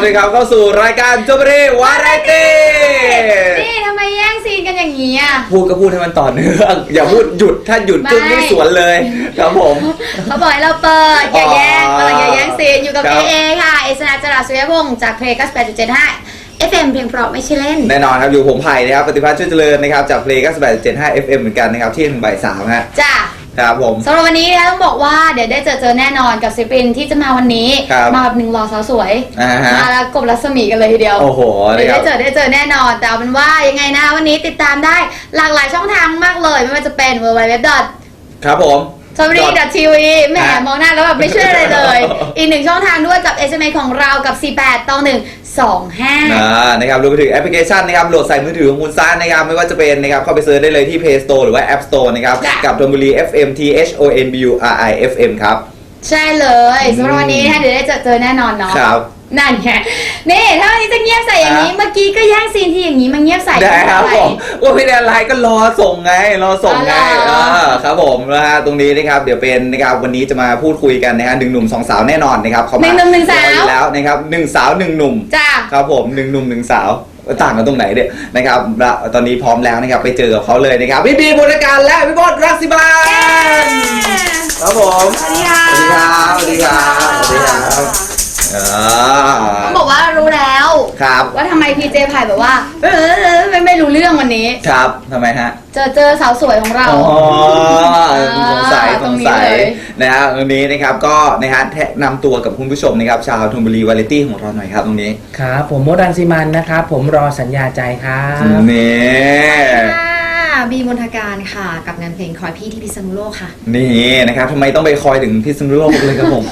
คุณผู้ชมนะครับเข้าสู่รายการจบรีวาไรตี้นี่ทำไมแย่งซีนกันอย่างนี้อะพูดก็พูดให้มันต่อเนื่องอย่าพูดหยุดถ้าหยุดไม่จึ้งนี่สวนเลยครับผมเขาบอกให้เราเปิดอย่าแย่งอ๋อเปิดอย่าแย่งซีนอยู่กับครัเอบเอค่ะเอสนาจราสุริยพงศ์จากเพลงกัสแปดจุดเจ็ดห้า FM เพลงเพราะไม่ใช่เล่น แน่นอนครับอยู่ผมไผ่นะครับปฏิพัฒน์ช่วยเจริญนะครับจากเพลง98.75 FM เหมือนกันนะครับที่หนึ่งบ่ายสามฮะจ้า ครับผม สำหรับวันนี้นะต้องบอกว่าเดี๋ยวได้เจอเจอแน่นอนกับศิลปินที่จะมาวันนี้ ครับมาแบบหนึ่งหล่อสาวสวยอ่าฮะ มาแล้วกบรัศมีกันเลยทีเดียว โอ้โหเดี๋นะยวครัได้บ เจอได้เจอแน่นอน แต่เอาเป็นว่ายังไงนะวันนี้ติดตามได้หลากหลายช่องทางมากเลย ไม่ว่าจะเป็น w w w ครับผมชมรีดัทีวีแหมฮะมองหน้าแล้วแบบไม่เชื่ออะไรเลย อีกหนึ่งช่องทางด้วยกับ SMS ของเรากับ 48ต่อ1 2อ่านะครับรวมไปถึงแอปพลิเคชันนะครับโหลดใส่มือถือของคุณซ่านะครับไม่ว่าจะเป็นนะครับเข้าไปเซิร์ชได้เลยที่ Play Store หรือว่า App Store นะครับจ้ะ กับธนบุรี FM T H O N B U R I F M ครับ5ใช่เลยสำหรับวันนี้นะคะเดี๋ยวได้เจอเจอแน่นอนเนาะ ครับ นั่นไงนี่ถ้าวันนี้จะเงียบใส่อย่างนี้ฮะเมื่อกี้ก็แย่งซีนที่อย่างนี้มาเงียบใส่ได้ครับทำไมผมว่าไม่ได้อะไรก็รอส่งไง รอส่งไงอ๋อเหรอเออครับผมนะฮะตรงนี้นะครับ เดี๋ยวเป็นนะครับวันนี้จะมาพูดคุยกันนะฮะหนึ่งหนุ่มสองสาวแน่นอนนะครับเขาหนึ่งหนุ่มหนึ่งสาวรออยู่แล้วนะครับหนึ่งสาวหนึ่งหนุ่มจ้าครับผมหนึ่งหนุ่มหนึ่งสาวต่างกันตรงไหนเนี่ยนะครับและตอนนี้พร้อมแล้วนะครับไปเจอกับเขาเลยนะครับพี่บีบุรการและพี่บอสรักสิบานครับผมสวัสดีค่ะสวัสดีครับสวัสดีครับสวัสดีครับ อ่าต้องบอกว่ารู้แล้ว ครับว่าทำไมพีเจไผ่แบบว่าเออไม่ไม่รู้เรื่องวันนี้ ครับทำไมฮะ เจอเจอสาวสวยของเรา อ๋อสงสัยอ่าสตรงงนี้สัยเลยนะฮะวันนี้นะครับก็นะฮะแนะนำตัวกับคุณผู้ชมนะครับชาวธนบุรีวาไรตี้ของเราหน่อยครับตรงนี้ ครับ ผมมดรังสิมันนะครับ ผมรอสัญญาใจครับนี่ค่ะ บีมนทการค่ะ กับงานเพลงคอยพี่ที่พิษณุโลกค่ะ นี่นะครับทำไมต้องไปคอยถึงพิษณุโลกเลยครับผม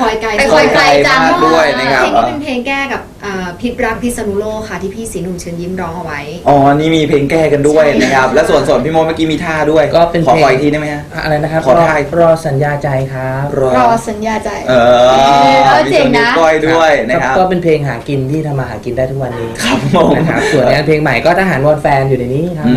คอยไกลไปคอยไกลจังมากด้วยนะครับ เพลงนี้เป็นเพลงแก้กับ อ่าพิษรักพิษณุโลกค่ะที่พี่สีหนุ่มเชิญยิ้มร้องเอาไว้ อ๋อ นี่มีเพลงแก้กันด้วยใช่นะครับ และส่วนส่วนพี่มดเมื่อกี้มีท่าด้วยก็เป็นขอเพลง ขออีกทีได้ไหมฮะ อะไรนะครับขอรอได้รอสัญญาใจครับรอสัญญาใจ เออเออมีเจ๋งส่วนนะนิ้วก้อยด้วยนะครับ ก็เป็นเพลงหากินที่ทำมาหากินได้ทุกวันนี้ครับผม นะครับส่วนงานเพลงใหม่ก็ทหารวอนแฟนอยู่ในนี้ครับอื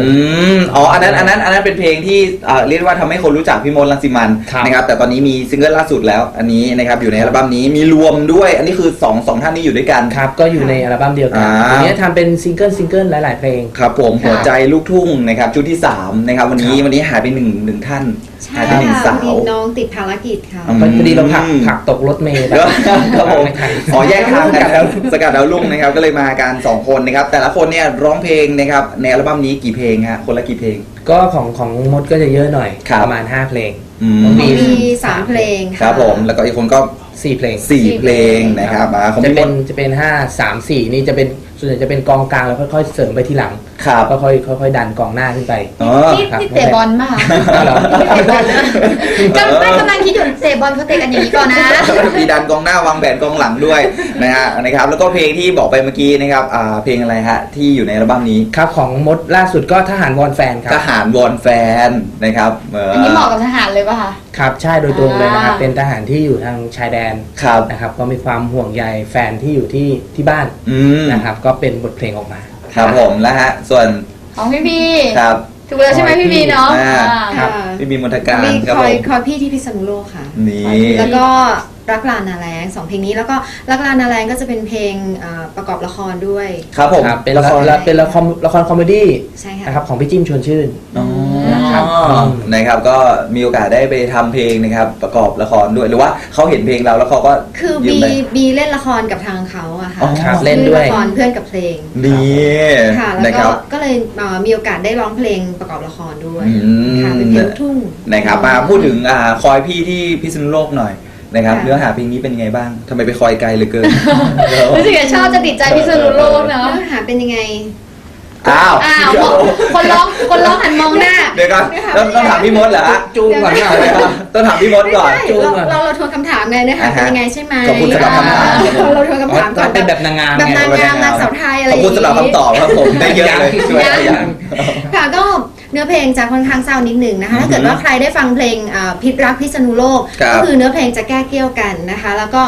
มอ๋อ อันนั้น อันนั้น อันนั้นเป็นเพลงที่เอ่อเรียกว่าทำให้คนรู้จักพี่มดรังสิมันครับนะครับ แต่ตอนนี้มีซิงเกิลล่าสุดแล้ว อันนี้นะครับ อยู่ในอัลบั้มนี้ มีรวมด้วย อันนี้คือสองสองท่านนี้อยู่ด้วยกันครับก็อยู่ในอัลบั้มเดียวกันอ่า ทีนี้ทำเป็นซิงเกิลซิงเกิลหลาย ๆ เพลง ครับผมหัวใจลูกทุ่งนะครับชุดที่สามนะครับ วันนี้วันนี้หายไปหนึ่งหนึ่งท่านใช่หายไปหนึ่งค่ะสาพอดีว น้องติดภารกิจค่ะ อืม พอดีเราผลักผลักตกรถเมล์ครับผมไม่ทัน ขอแยกทางกันแล้วสกัดดาวรุ่งนะครับก็เลยมากันสองคนนะครับแต่ละคนเนี่ยร้องเพลงนะครับในอัลบั้มนี้กี่เพลงฮะคนละกี่เพลง ก็ของของมดก็จะเยอะหน่อย ครับ ประมาณ 5 เพลง อืมน้องมีบีสามเพลงค่ะครับผมแล้วก็อีกคนก็4 เพลงสี่เพลงนะครับอ่าของจะพี่มเป็ดนจะเป็น 5 3 4 นี่จะเป็น ส่วนใหญ่จะเป็นกองกลางแล้วค่อยๆเสริมไปทีหลังครับ ก็ค่อยค่อยๆดันกองหน้าขึ้นไป อ๋อนี่ครับนี่เตะบอลมาเอาเหรอ เตะบอลกำลังไม่กำลังคิดอยู่เตะบอลเขาเตะกันอย่างนี้ก่อนนะ มีดันกองหน้าวางแผนกองหลังด้วยนะฮะนะครับ แล้วก็เพลงที่บอกไปเมื่อกี้นะครับอ่าเพลงอะไรฮะที่อยู่ในอัลบั้มนี้ ครับของมดล่าสุดก็ทหารวอนแฟนครัทบ หารวอนแฟนนะครับเอันนี้เหมาะกับทหารเลยป่ะคะครับใช่โดยตรงเลยนะครับ อ่า เป็นทหารที่อยู่ทางชายแดนครับ นะครับ ก็มีความห่วงใยแฟนที่อยู่ที่ที่บ้านอืมนะครับ ก็เป็นบทเพลงออกมา ครับผมแล้วฮะ ส่วนของพี่บีครับ ถูกแล้วใช่ไหมพี่บีเนาะอ่า อ่า ครับพี่มีมนทการมีครับคผอยม คอยพี่ที่พิษณุโลกค่ะ นี่ แล้วก็รักลานาแรงสองเพลงนี้แล้วก็รักลานาแรงก็จะเป็นเพลงอ่าประกอบละครด้วย ครับผมครับเป็นละละคครรเป็นละครละครคอมเมดี้ใช่ค่ะ นะครับของพี่จิ้มชวนชื่น อ๋อนะ ครับอืมนะครับก็มีโอกาสได้ไปทำเพลงนะครับ ประกอบละครด้วยหรือว่าเขาเห็นเพลงเราแล้วเขาก็คือยืบีมไป บีเล่นละครกับทางเขาอะค่ะอ๋อครับ เล่นด้วยชื่อละครเพื่อนกับเพลงนี่ค่ะแล้วนะคก็รับ ก็เลยเอ่อมีโอกาสได้ร้องเพลงประกอบละครด้วยอืม ค่ะเป็นเพลงลูกทุ่ง นะครับมาพูดถึงอ่าคอยพี่ที่พิษณุโลกหน่อยนะครับค่ะ เนื้อหาเพลงนี้เป็นไงบ้างทำไมไปคอยไกลเหลือเกิน รู้สึกจะชอบจะติดใจพิษณุโลกเนาะ เนื้อหาเป็นยังไง อ้าวอ้าวบอกคนร้องคนร้องหันมองหน้า เดี๋ยวก่อนต้องต้องถามพี่มดเหรอฮะจูงก่อนหน่อยนะครับต้องถามพี่มดไม่ก่อนใช่จูงเราก่อนเราเราทวนคำถามไงเนื้อหาอ่าเป็นฮะยังไงใช่ไหมขอบคุณสำหรับคำถามอ่เราทวนคำถามก่อนเป็นแบบนางงามแบบไงนางงามนางสาวไทยอะไรขอบคุณสำหรับคำตอบครับผมได้เยอะเลยช่วยยังยังค่ะก็เนื้อเพลงจะค่อนข้างเศร้านิดหนึ่งนะคะถ้าเกิดว่าใครได้ฟังเพลงอ่าพิษรักพิษณุโลกครับก็คือเนื้อเพลงจะแก้เกี่ยวกันนะคะ แล้วก็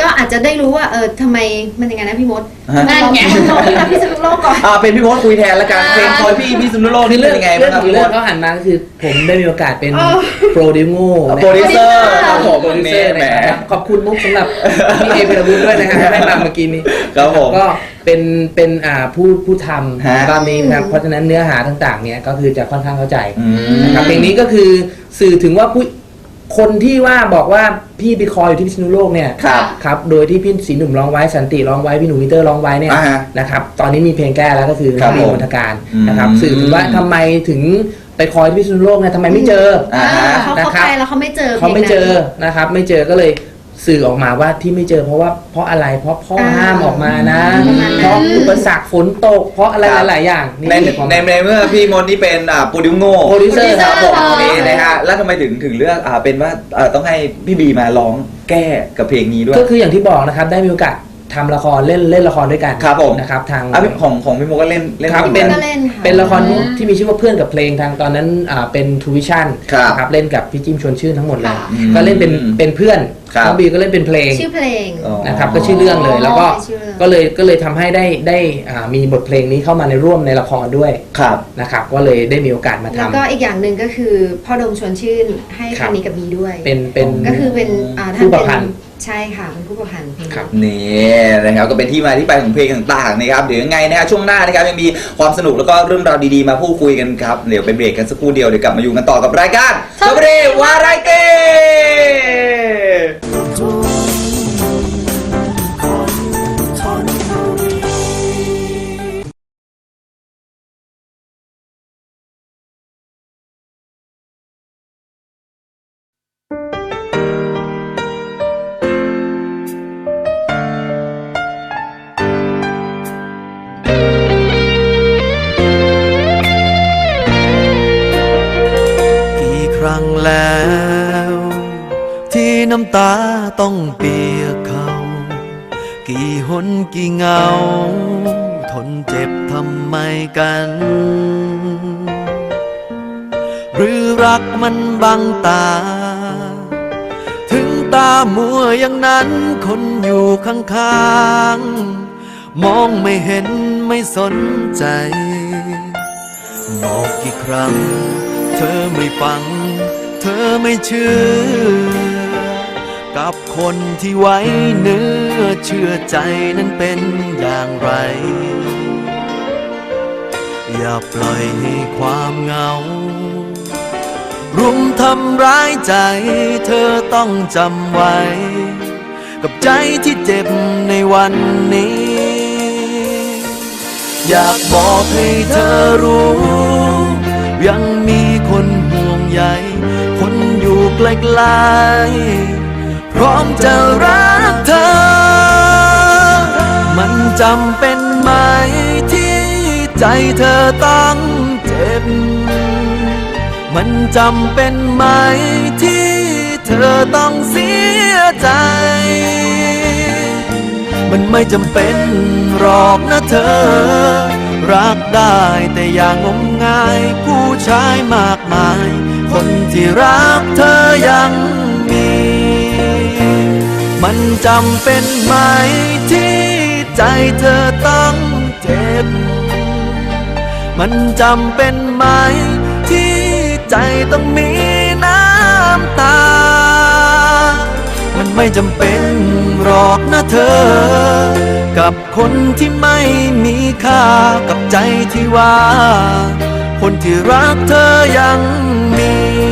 ก็อาจจะได้รู้ว่าเออทำไมมันยังไงนะพี่มดฮะ นั่นไงลองพิษรักพิษณุโลกก่อน อ่าเป็นพี่มดคุยแทนละกันอ่าเพลงคอยพี่พี่สุนทรโลกคือนี่เรื่เป็อนงยังไงเรื่บ้าองงครับที่พี่มเรื่อดงเขาหันมาก็คือผมได้มีโอกาสเป็นอ๋อโปรดิวโง่โปรดิวเซอร์ครับผมโปรดิวเซอร์แหม นะครับขอบคุณมุกสำหรับพี่เอพิรบุญด้วยนะครับที่ให้มาเมื่อกี้นี้ ครับผม ก็เป็นเป็นอ่าผู้ผู้ทฮะำตอนนี้นะครับเพราะฉะนั้นเนื้อหาต่างๆเนี่ยก็คือจะค่อนข้างเข้าใจอืม นะครับเพลงนี้ก็คือสื่อถึงว่าผู้ คนที่ว่าบอกว่าพี่ไปคอยอยู่ที่พิษณุโลกเนี่ยครับครับโดยที่พี่สีหนุ่มร้องไว้สันติร้องไว้พี่หนุ่มวิเตอร์ร้องไว้เนี่ยอ่าฮะนะครับตอนนี้มีเพลงแก้แล้วก็คือครับน้ำมีผมมนทการนะครับอืมสื่อถึงว่าทำไมถึงไปคอยที่พิษณุโลกเนี่ยทำไมไม่เจอ อ่าฮะเขานะเขาครับไปแล้วเขาไม่เจอเขาไม่เจอพลงนั้น นะครับ ไม่เจอก็เลย สื่อออกมาว่าที่ไม่เจอเพราะว่าเพราะอะไรเพราะพ่ออ่าห้ามออกมานะ ประมาณนั้น เพราะอุปสรรคฝนตก เพราะอะไรครับ หลายๆอย่างนี่ในคือความหในมายในเมื่อพี่มดนี่เป็นอ่าโปรดิวโง่โปรดิวเซอร์ครับผม โปรดิวเซอร์ นี่นะฮะแล้วทำไมถึงถึงเลือกอ่าเป็นว่าอ่าต้องให้พี่บีมาร้องแก้กับเพลงนี้ด้วย ก็คืออย่างที่บอกนะครับได้มีโอกาส ทำละครเล่นเล่นละครด้วยกันครับผม นะครับทาง อะพี่ของของพี่มดก็เล่นเล่นครับ หมือเป็ นกัก็เล่นค่ะเป็นละครที่มีชื่อว่าเพื่อนกับเพลงทางตอนนั้นอ่าเป็นทูวิชั่นครับนะครับเล่นกับพี่จิ้มชวนชื่นทั้งหมดเลยค่ะก็เล่นเป็นเป็นเพื่อนครับ น้องบีก็เล่นเป็นเพลงชื่อเพลง อ๋อ นะครับก็ชื่อเรื่องเลยแล้วก็ชื่อเรื่อง ก็เลยก็เลยทำให้ได้ได้อ่ามีบทเพลงนี้เข้ามาในร่วมในละครด้วยครับ นะครับก็เลยได้มีโอกาสมาทำแล้วก็อีกอย่างหนึ่งก็คือพ่อดมชวนชื่นให้คเพรัลบงนี้กับบีด้วย เป็นเป็น ก็คือเป็นอ่าผู้ท่านประเป็นพันธ์ ใช่ค่ะเป็นผู้ประพันธ์เพลงครับนี่นะครับก็เป็นที่มาที่ไปของเพลงต่างๆนะครับเดี๋ยวยังไงนะฮะช่วงหน้านะครับยังมีความสนุกแล้วก็เรื่องราวดีๆมาพูดคุยกันครับเดี๋ยวไปเบรกกันสักครู่เดียวเดี๋ยวกลับมาอยู่กันต่อกับรายการสวัสดีวาไรเต้กี่ ต้องเปียกเขา กี่หนกี่เงา ทนเจ็บทำไมกัน หรือรักมันบังตา ถึงตามัวอย่างนั้นคนอยู่ข้างๆ มองไม่เห็นไม่สนใจบอกกี่ครั้ง เธอไม่ฟัง เธอไม่เชื่อ กับคนที่ไว้เนื้อเชื่อใจนั้นเป็นอย่างไร อย่าปล่อยให้ความเหงา รุมทำร้ายใจเธอต้องจำไว้ กับใจที่เจ็บในวันนี้ อยากบอกให้เธอรู้ ยังมีคนห่วงใยคนอยู่ไกลๆ ร้อมจะรักเธอ มันจำเป็นไหมที่ใจเธอต้องเจ็บ มันจำเป็นไหมที่เธอต้องเสียใจ มันไม่จำเป็นหรอกนะเธอ รักได้แต่อย่างงมงายผู้ชายมากมาย คนที่รักเธอยัง มันจำเป็นไหมที่ใจเธอต้องเจ็บ มันจำเป็นไหมที่ใจต้องมีน้ำตา มันไม่จำเป็นหรอกนะเธอ กับคนที่ไม่มีค่ากับใจที่ว่า คนที่รักเธอยังมี「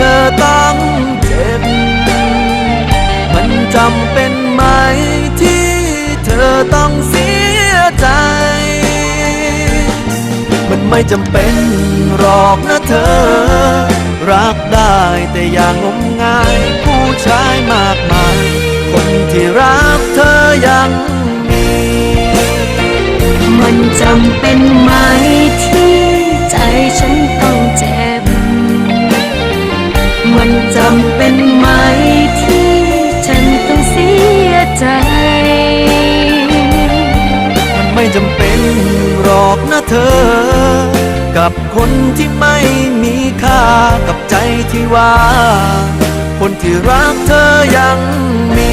ธอต้องเจ็บ มันจำเป็นไหมที่เธอต้องเสียใจ มันไม่จำเป็นหรอกนะเธอ รักได้แต่อย่างงมงาย ผู้ชายมากมาย คนที่รักเธอยังมี มันจำเป็นไหมที่ใจฉัน จำเป็นไหมที่ฉันต้องเสียใจ มันไม่จำเป็นหรอกนะเธอ กับคนที่ไม่มีค่ากับใจที่ว่า คนที่รักเธอยังมี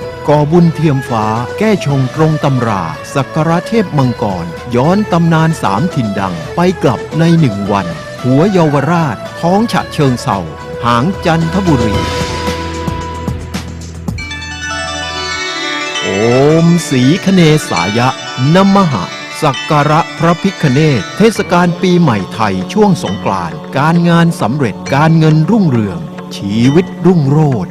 ก่อบุญเทียมฟ้า แก้ชงตรงตำราสักการะเทพมังกร ย้อนตำนานสามถิ่นดัง ไปกลับในหนึ่งวัน หัวเยาวราช ท้องฉะเชิงเศร้าหางจันทบุรี โอมสีคเนสายะนมหะสักการะพระพิคเนศเทศกาลปีใหม่ไทยช่วงสงกรานต์การงานสำเร็จการเงินรุ่งเรือง ชีวิตรุ่งโรจน์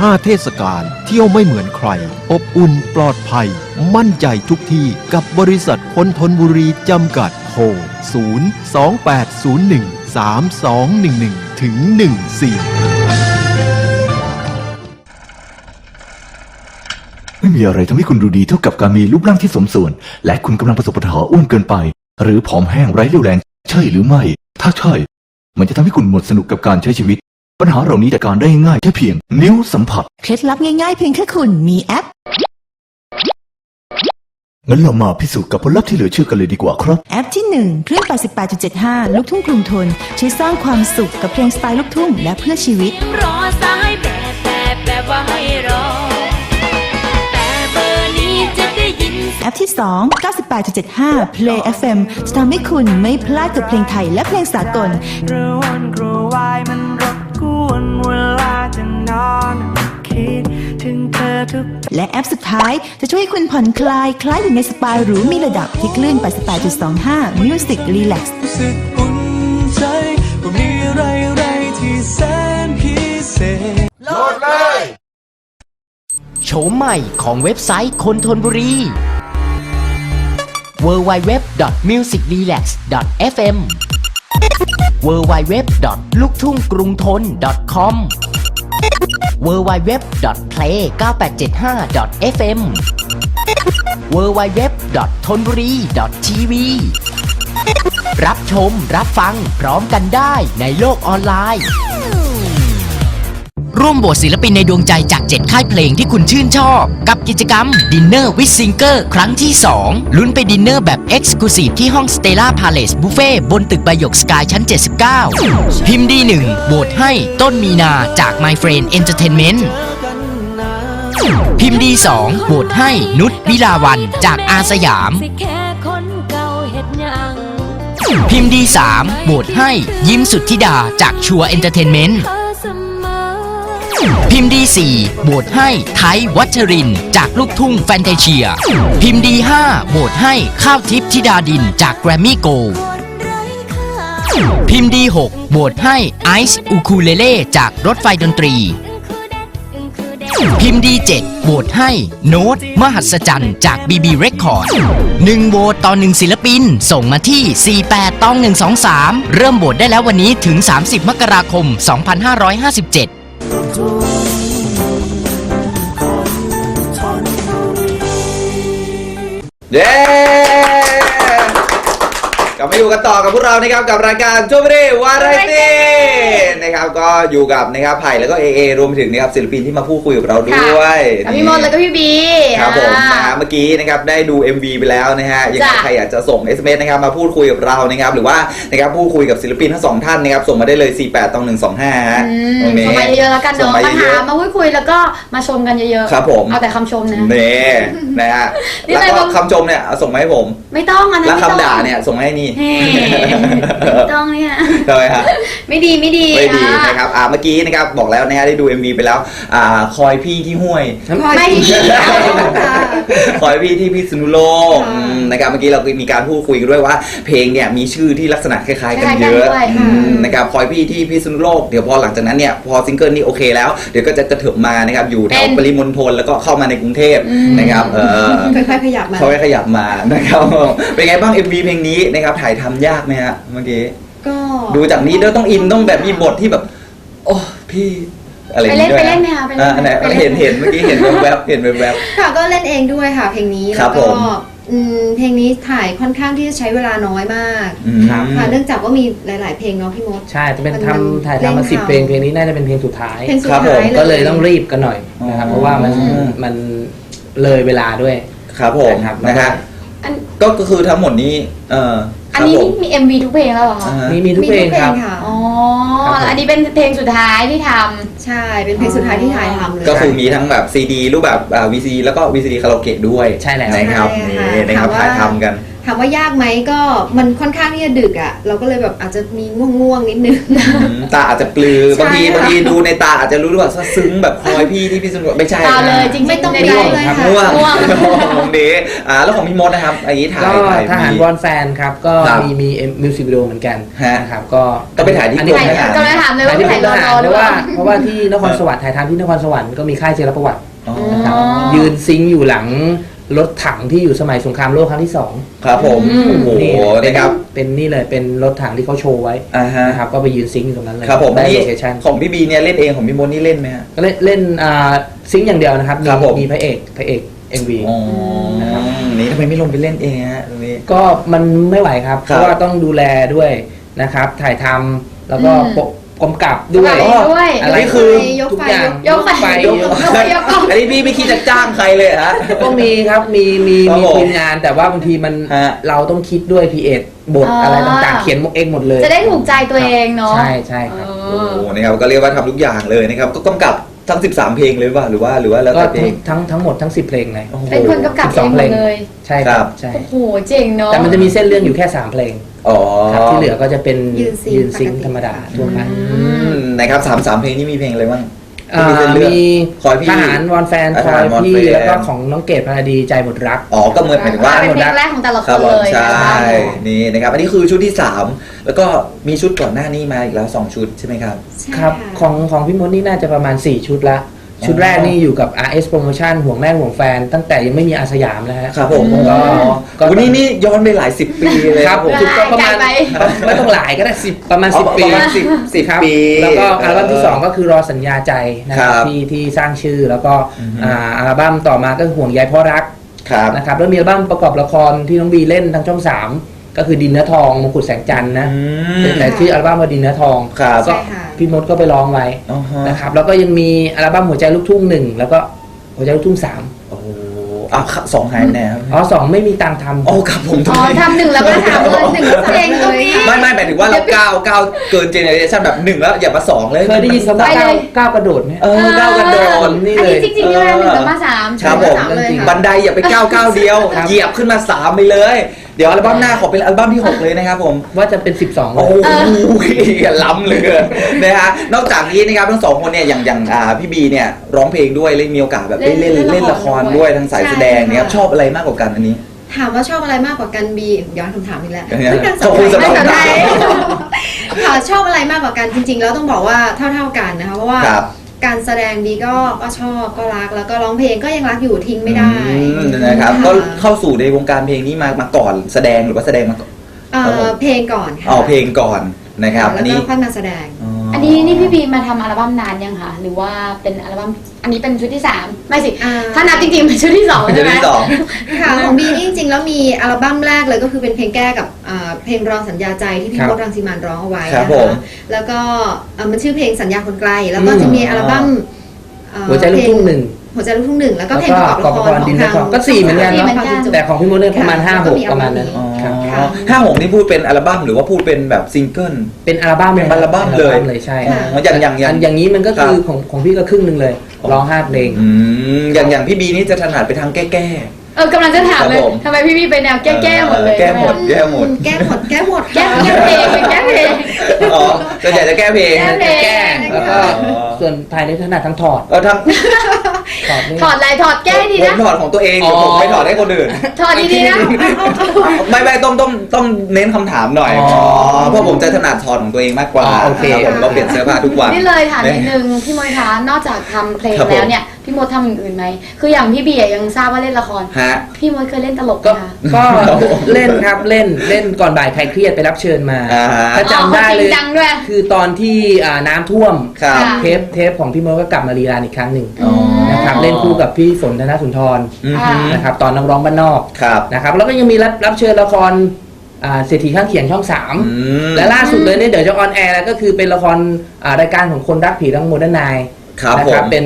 ห้าเทศกาลเที่ยวไม่เหมือนใคร อบอุ่นปลอดภัย มั่นใจทุกที่กับบริษัทคนทนบุรีจำกัดโทร0 2 8 0 1 3 2 1 1 ถึง 14 ไม่มีอะไรทำให้คุณดูดีเท่ากับการมีรูปร่างที่สมส่วน และคุณกำลังประสบปัญหาอ้วนเกินไป หรือผอมแห้งไร้เรี่ยวแรง ใช่หรือไม่ ถ้าใช่ มันจะทำให้คุณหมดสนุกกับการใช้ชีวิต ปัญหาเหล่านี้จัดการได้ง่ายแค่เพียง นิ้วสัมผัส เคล็ดลับง่ายๆเพียงแค่คุณมีแอป งั้นเรามาพิสูจน์กับผลลัพธ์ที่เหลือเชื่อกันเลยดีกว่าครับ แอปที่ 1 เครื่อง 88.75 ลูกทุ่งกรุงทน ช่วยสร้างความสุขกับเพลงสไตล์ลูกทุ่งและเพื่อชีวิต รอสายแบบแบบแบบว่าให้รอ แต่เบอร์นี้จะได้ยิน แอปที่ 2 98.75 Play FM จะทำให้คุณไม่พลาดกับเพลงไทยและเพลงสากลกระวนกระวายมัน และแอปสุดท้ายจะช่วยให้คุณผ่อนคลายคล้ายอยู่ในสปาหรูมีระดับที่คลื่น 88.25 Music Relax รู้สึกอุ่นใจว่ามีอะไรอะไรที่แสนพิเศษโฉมใหม่ของเว็บไซต์คนทนบุรี www.musicrelax.fm www.luktunggrungthon.com www.play9875.fm www.thonburi.tv รับชมรับฟังพร้อมกันได้ในโลกออนไลน์ ร่วมโหวตศิลปินในดวงใจจาก 7 ค่ายเพลงที่คุณชื่นชอบ กับกิจกรรม Dinner with Singer ครั้งที่ 2 ลุ้นไปดินเนอร์แบบ Exclusive ที่ห้อง Stella Palace Buffet บนตึกใบหยกสกายชั้น 79 พิมพ์ดีหนึ่งโหวตให้ต้นมีนาจาก My Friend Entertainment พิมพ์ดีสองโหวตให้นุชวิลาวันจากอาสยาม พิมพ์ดีสามโหวตให้ยิ้มสุดธิดาจากชัวเอนเตอร์เทนเมนต์ พิมพ์ดีสี่โหวตให้ไทยวัชริน จากลูกทุ่งแฟนเทเชีย พิมพ์ดีห้าโหวตให้ข้าวทิพย์ธิดาดินจากแกรมมี่โก้พิมพ์ดี6โหวตให้ไอซ์อูคูเลเล่จากรถไฟดนตรี พิมพ์ดี7โหวตให้โน้ตมหัศจรรย์จาก BB Record 1โหวตต่อ 1 ศิลปิน ส่งมาที่ 48ต้อง123 เริ่มโหวตได้แล้ววันนี้ถึง 30 มกราคม 2557 네! อยู่กันต่อกับพวกเรานะครับกับรายการโจมรีวาไรตี้นะครับก็อยู่กับนะครับไผ่แล้วก็เอเอรวมถึงนะครับศิลปินที่มาพูดคุยกับเราด้วยกับพี่มนต์แล้วก็พี่บีครับผมอ่านะฮะเมื่อกี้นะครับได้ดู MV ไปแล้วนะฮะยังไงจ้ะใครอยากจะส่ง SMS นะครับมาพูดคุยกับเรานะครับหรือว่านะครับพูดคุยกับศิลปินทั้งสองท่านนะครับส่งมาได้เลย 48ตอง125ฮะอืมตรงนี้ส่งมาเยอะๆแล้วกันส่งเนาะมามาเยถาอะมมาพูดคุยแล้วก็มาชมกันเยอะครับผมเอาแต่คำชมนะๆนี่นะฮะนี่แล้วอะไรก็บ้างคำชมเนี่ยเอาส่งมาให้ผม ไม่ต้องอันนั้นแล้วไม่ต้องคำด่าเนี่ยส่งมาให้นี่เฮ้ไม่ต้องเนี่ยทำไมฮะไม่ดีไม่ดีไม่ดีอะนะครับอ่าเมื่อกี้นะครับบอกแล้วนะฮะได้ดู MV ไปแล้วอ่าคอยพี่ที่ห้วย ไม่ดีค่ะคอยพี่ที่พิษณุโลกค่ะอืมนะครับเมื่อกี้เราก็มีการพูดคุยกันด้วยว่า เพลงเนี่ยมีชื่อที่ลักษณะคล้ายๆกันเยอะคล้ายๆกันด้วยอืมนะครับคอยพี่ที่พิษณุโลกเดี๋ยวพอหลังจากนั้นเนี่ยพอซิงเกิลนี้โอเคแล้วเดี๋ยวก็จะกระเถิบมานะครับอยู่แถวเป็นปริมณฑลแล้วก็เข้ามาในกรุงเทพนะครับเออค่อยๆขยับมา เขาให้ขยับมานะครับ เป็นไงบ้าง MV เพลงนี้นะครับถ่ายทำยากไหมฮะเมื่อกี้ก็ดูจากนี้ด้วยต้องอินต้องแบบมีบทที่แบบ โอ้พี่อะไรอย่างงี้ไปด้วยเล่นไปเล่นไหมคะไปเล่นอ่าอันไหนไปเล่นเห็นเห็นเมื่อกี้เห็นแวบๆเห็นแวบค่ะก็เล่นเองด้วยค่ะ เพลงนี้ครัแล้บวก็ผมอืมเพลงนี้ถ่ายค่อนข้างที่จะใช้เวลาน้อยมากๆอืมครับค่ะเนื่องจากว่ามีหลาย ๆ เพลงเนาะพี่มดใช่จะเป็นมันทำถ่ายเร่งทำมาสิบทำเพลงเพลงนี้น่าจะเป็นเพลงสุดท้ายเพลงสุดครับผมท้ายเลยก็เลยต้องรีบกันหน่อยนะครับอ๋อเพราะว่ามันมันเลยเวลาด้วยครับผมนะครับนะฮะอันก็ก็คือทั้งหมดนี้เอออันนี้ครับผมมี MV ทุกเพลงแล้วเหรอคะอ่าฮะ มีมีทุกเพลงครับ ค่ะ อ๋อครับผมแล้วอันนี้เป็นเพลงสุดท้ายที่ทใช่ เป็นเพลงสุดท้ายที่ถ่ายทำเลย ก็คือมีทั้งแบบซีดีรูปแบบอ่า VCD แล้วก็ VCD คาราโอเกะด้วยใช่แล้ว นะครับใช่ค่ะนี่นะครับถามว่า ถ่ายทำกันถามว่ายากไหมก็มันค่อนข้างที่จะดึกอะ เราก็เลยแบบอาจจะมีง่วงๆนิดนึงอืมตาอาจจะปลือใช่บางทีค่ะบางทีดูในตาอาจจะรู้ว่าซึ้งแบบคอยพี่ที่พี่สนุกไม่ใช่ำตามเลยนะจริงๆไม่ต้องด้ไม่ต้องเลยค่ะง่วงง่วงของดีอ่าแล้วของพี่มดนะครับอันนี้ถ่ายก็ถ่ายทหารวอนแฟนครับก็ครับมีมีมิวสิกวิดีโอเหมือนกันฮะนะครับก็ก็ไปถ่ายที่อันนี้กรมถ่ายทหารกำลังถามเลยว่าถ่ายที่ถ่ายกรรอมทรหาอรหเพรือราะเปว่าล่าเพราะว่าที่นครสวรรค์ถ่ายทำที่นครสวรรค์ก็มีค่ายเจรประวัติอ๋อนะครับอ๋อยืนซิงค์อยู่หลัง รถถังที่อยู่สมัยสงครามโลกครั้งที่สองครับผมอืม โอ้โหเป็นนะครับ เป็นนี่เลยเป็นรถถังที่เขาโชว์ไว้อ่าฮะ นะครับก็ไปยืนซิงค์อยู่ตรงนั้นเลยครับผมได้นี่โลเคชั่นของพี่บีเนี่ยเล่นเองของพี่มดนี่เล่นไหมฮะ ก็เล่นเล่นอ่าซิงค์อย่างเดียวนะครับครับผม มีพระเอกพระเอก MV อ๋อนี่ทำไมไม่ลงไปเล่นเองฮะตรงนี้ ก็มันไม่ไหวครับครับเพราะว่าต้องดูแลด้วยนะครับ ถ่ายทำแล้วก็อืมปก กำกับด้วยถ่ายด้วยอะไรนี่คือ ยกทุกไฟอย่างยกไฟยกยกไฟยกกล้อง อันนี้พี่ไม่คิดจะจ้างใครเลยฮะ ก็มีครับมีมีครับมีผมทีมงาน แต่ว่าบางทีมันฮะ เราต้องคิดด้วยพีเอบทอ่าอะไรต่างๆ เขียนเองหมดเลยจะได้ถูกใจตัวเองเนาะ ใช่ใช่ครับเอโอ้อโหนะครับก็เรียกว่าทำทุกอย่างเลยนะครับก็กำกับ ทั้ง 13 เพลงเลยป่ะหรือว่าหรือว่าแล้วก็แต่เพลทั้งงทั้งทั้งหมดทั้ง10เพลงเลย โอ้โห เป็นคนกำกับเองหมดเลย ใช่คครัรับ บใช่ โอ้โห เจ๋งเนาะ แต่มันจะมีเส้นเรื่องอยู่แค่3เพลงอ๋อครับที่เหลือก็จะเป็นยืนซิงค์ยืนซิงค์ปกติ ธรรมดาทั่วไป อืมนะครับสามสามเพลงนี้มีเพลงอะไรบ้าง อ่าที่เส้นเรื่องมีคอยพี่ทหารวอนแฟนทคอหารยวอนพี่แฟน แล้วก็ของน้องเกดพาราดีใจหมดรัก อ๋อก็เหมือนหมายถึงว่า เป็นเพลงแรกของแต่ละคครับนผมเลยใช่นะคะนี่นะครับ อันนี้คือชุดที่ 3 แล้วก็มีชุดก่อนหน้านี้มาอีกแล้ว 2 ชุดใช่ไหมครับ ใช่ครับะ ของของพี่มดนี่น่าจะประมาณ 4 ชุดละ ชุดแรกนี่อยู่กับ RS Promotion ห่วงแม่ห่วงแฟน ตั้งแต่ยังไม่มีอาสยามนะฮะ ครับผมก็ก็ วันนี้นี่ย้อนไปหลายสิบปีเลยครับผมได้ชุดก็ประมาณไกลไป ไม่ต้องหลายก็ได้สิบประมาณอ๋อสิบปีประมาณสิบสิบครับปี แล้วก็อัลบั้มที่เออ2ก็คือรอสัญญาใจนะครับครับที่ที่สร้างชื่อแล้วก็อือฮึ อ่าอัลบั้มต่อมาก็ห่วงใยเพราะรักครับ นะครับแล้วมีอัลบั้มประกอบละครที่น้องบีเล่นทางช่อง3 ก็คือดินเนื้อทองมงกุฎแสงจันทร์นะอืม แต่ชื่ออัลบั้มว่าดินเนื้อทองครับก็ใช่ค่ะ พี่มดก็ไปร้องไว้อ๋อฮะนะครับ แล้วก็ยังมีอัลบั้มหัวใจลูกทุ่งหนึ่งแล้วก็หัวใจลูกทุ่งสามโอ้โหอ้าวสองหายไปไหนครับอ๋อสองไม่มีตังค์ทำอ๋อครับผมอ๋อทำหนึ่งแล้วก็ทำเลยหนึ่งก็เพลงตรงนี้ ไม่ไม่หมายถึงว่าเราก้าวก้าวเกินเจเนอเรชันแบบหนึ่งแล้วอย่ามาสองเลยเคยได้ยินคำว่าไปเลก้าวยก้าวกระโดดไหม เออก้าวกระโดด นี่อันเลยนี้จริงๆนี่แหละหนึ่งกับมาสามครับผม สามเลยค่ะ บันไดอย่าไปก้าวก้าวเดียว ครับ เหยียบขึ้นมาสามไปเลย เดี๋ยวอัลบั้มหน้าขอเป็นอัลบั้มที่ 6 เลยนะครับผม ว่าจะเป็น 12เลโอ้ยโหล้ำเหลยนะฮะนอกจากนี้นะครับทั้งสองคนเนี่ยอย่างอย่างอ่าพี่บีเนี่ยร้องเพลงด้วยเล่นมีโอกาสแบบได้เล่นเล่นเล่นละครด้วยทั้งสายแสดงเนี่ยครับใช่ค่ะชอบอะไรมากกว่ากันอันนี้ ถามว่าชอบอะไรมากกว่ากันบีย้อนคำถามอีกแล้วยังไงไม่กันขอบคุณสำหรับไม่คำถาม ค่ะชอบอะไรมากกว่ากันจริง ๆ แล้วต้องบอกว่าเท่า ๆกันนะคะเพราะว่า ครับ การแสดงบีก็ก็ชอบก็รัก แล้วก็ร้องเพลงก็ยังรักอยู่ทิ้งไม่ได้อืมนะครับ ก็เข้าสู่ในวงการเพลงนี้มามาก่อนแสดงหรือว่าแสดงมาก่อนเอ่อครับผมเพลงก่อนค่ะเอาเพลงก่อนนะครับแล้อัวนนี้ ก็ค่อยมาแสดง อันนี้นี่พี่บีมาทำอัลบั้มนานยังคะหรือว่าเป็นอัลบั้มอันนี้เป็นชุดที่สามไม่สิอ่า ถ้านับจริงๆเป็นชุดที่สองเป็นใช่ไหมที่สอง ค่ะของบีนี่จริงๆแล้วมีอัลบั้มแรกเลยก็คือเป็นเพลงแก้กับอ่าเพลงรองสัญญาใจที่พี่ครับพจน์รังสีมันร้องเอาไว้ครับนะผคะมแล้วก็อ่ามันชื่อเพลงสัญญาคนไกล แล้วก็อืมจะมีอัลบั้มอ่าหัวใจลูกทุ่งหนึ่ง หัวใจลูกทุ่งหนึ่งแล้วก็แล้วเพลงก็ประกอบกอบละครละครดินขนองครก็สี่เหมือนกันสี่เนาะเหมือนกันแต่ของพี่มดเนี่ยประมาณห้าหกประมาณนั้นอ๋อครับห้าหกนี่พูดเป็นอัลบั้มหรือว่าพูดเป็นแบบซิงเกิลเป็นอัลบั้มเป็นอัลบั้มเลยเลยใช่ค่ะอ๋ออย่างอย่างอย่างอย่างนี้มันก็คือครับของของพี่ก็ครึ่งหนึ่งเลยร้องห้าเพลงอืมอย่างอย่างพี่บีนี่จะถนัดไปทางแก้แก้เออกำลังจะถามเลยครับผมทำไมพี่บีไปแนวแก้ๆหมดเลยแก้หมดใช่ไแก้หมดแก้หมดแก้หมดแก้แก้เพลงเป็นแก้เพลงอ๋อส่วนใหญ่จะแก้เพลงแก้เพลงแก้แล้วก็อ๋อส่วนภายในถนัดทั้งถอดเออท ถอดนี่ถอดอะไรถอดแก้ให้ดีำผนะมถอดของตัวเองเดี๋ยวผมไม่ถอดให้คนอื่น ถอดดีๆนะ ไม่ไม่ต้องต้องต้องเน้นคำถามหน่อยอ๋ออ๋อเพราะผมจะถนัดถอดของตัวเองมากกว่าอ๋อโอเค ครับผมก็เปลี่ยนเสื้อผ้าทุกวัน นี่เลยถามนิดนึงพี่มวยคะนอกจากทำเพลงครับผม แล้วเนี่ย พี่มดทำอย่างอื่นไหม คืออย่างพี่บีอะยังทราบว่าเล่นละคร ฮะ พี่มดเคยเล่นตลกไหมก็คะ ก็เล่นครับเล่นเล่นก่อนบ่ายใครเครียดไปรับเชิญมาอ่าฮะ ถ้าจำได้เลย อ๋อจริงจังด้วย คือตอนที่อ่าน้ำท่วม ครับ ค่ะ เทปเทปของพี่มดก็กลับมารีลานอีกครั้งหนึ่งอ๋อ นะครับเล่นคู่กับพี่ฝนธนสุนทรอืมอ่านะครับตอนนักร้องบ้านนอกครับ นะครับแล้วก็ยังมีรับรับเชิญละครอ่าเศรษฐีข้างเคียงช่องสามอืมและล่าสุดเลยเนี่ยเดี๋ยวจะออนแอร์แล้วก็คือเป็นละครอ่ารายการของคนรักผีทั้งโมเดิร์นไน ครับนะผมเป็น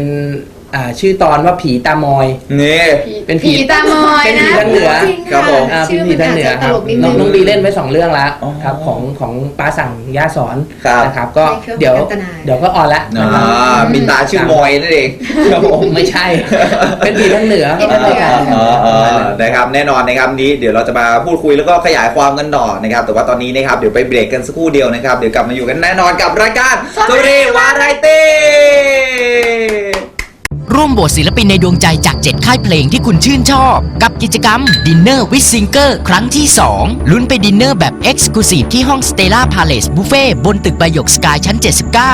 อ่าชื่อตอนว่าผีตามอย นี่ เป็นผีผีตามอยเป็นผีนะทางเหนือจริงครัค่ะบผม อ่าชื่พี่อผีมันทางอาจเหนือจะคตรับลกนิดน้นึองง น้องบีเล่นไว้สองเรื่องแล้วอ๋อครับของของป้าสั่งย่าสอนครับ นะครับก็ในเครื่องเดี๋ยวพัฒนา เดี๋ยวก็ออนละอ่ามีตาชื่อมอยนั่นเองครับผม ไม่ใช่ เป็นผีทางเหนือผีทางเหนือ เออเออนะครับแน่นอนนะครับนี้เดี๋ยวเราจะมาพูดคุยแล้วก็ขยายความกันต่อนะครับ แต่ว่าตอนนี้นะครับเดี๋ยวไปเบรกกันสักครู่เดียวนะครับ เดี๋ยวกลับมาอยู่กันแน่นอนกับรายการสตรีวาไรตี้ ร่วมโหวตศิลปินในดวงใจจาก 7 ค่ายเพลงที่คุณชื่นชอบ กับกิจกรรม Dinner with Singer ครั้งที่ 2 ลุ้นไปดินเนอร์แบบ Exclusive ที่ห้อง Stella Palace Buffet บนตึกใบหยกสกายชั้น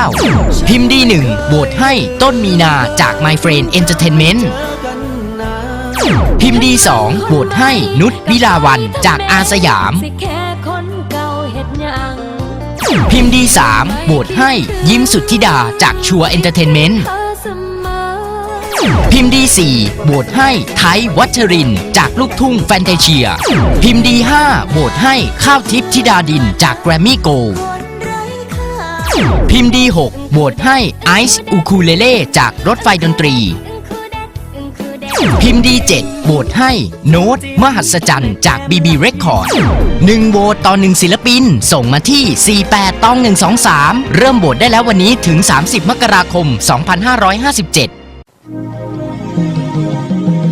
79 พิมพ์ดีหนึ่งโหวตให้ต้นมีนาจาก My Friend Entertainment พิมพ์ดีสองโหวตให้นุชวิลาวันจากอาสยาม พิมพ์ดีสามโหวตให้ยิ้มสุดธิดาจากชัวเอนเตอร์เทนเมนต์ พิมพ์ดี4โหวตให้ไทยวัชริน จากลูกทุ่งแฟนเทเชีย พิมพ์ดี5โหวตให้ข้าวทิพย์ธิดาดินจากแกรมมี่โกลพิมพ์ดี6โหวตให้ไอซ์อูคูเลเล่จากรถไฟดนตรี พิมพ์ดี7โหวตให้โน้ตมหัศจรรย์จาก BB Record 1โหวตต่อ 1 ศิลปิน ส่งมาที่ 48ต้อง123 เริ่มโหวตได้แล้ววันนี้ถึง 30 มกราคม 2557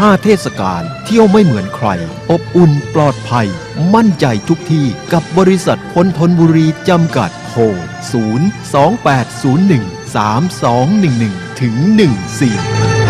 ห้าเทศกาลเที่ยวไม่เหมือนใคร อบอุ่นปลอดภัย มั่นใจทุกที่กับบริษัทคนทนบุรีจำกัดโทร0 2 8 0 1 3211ถึง14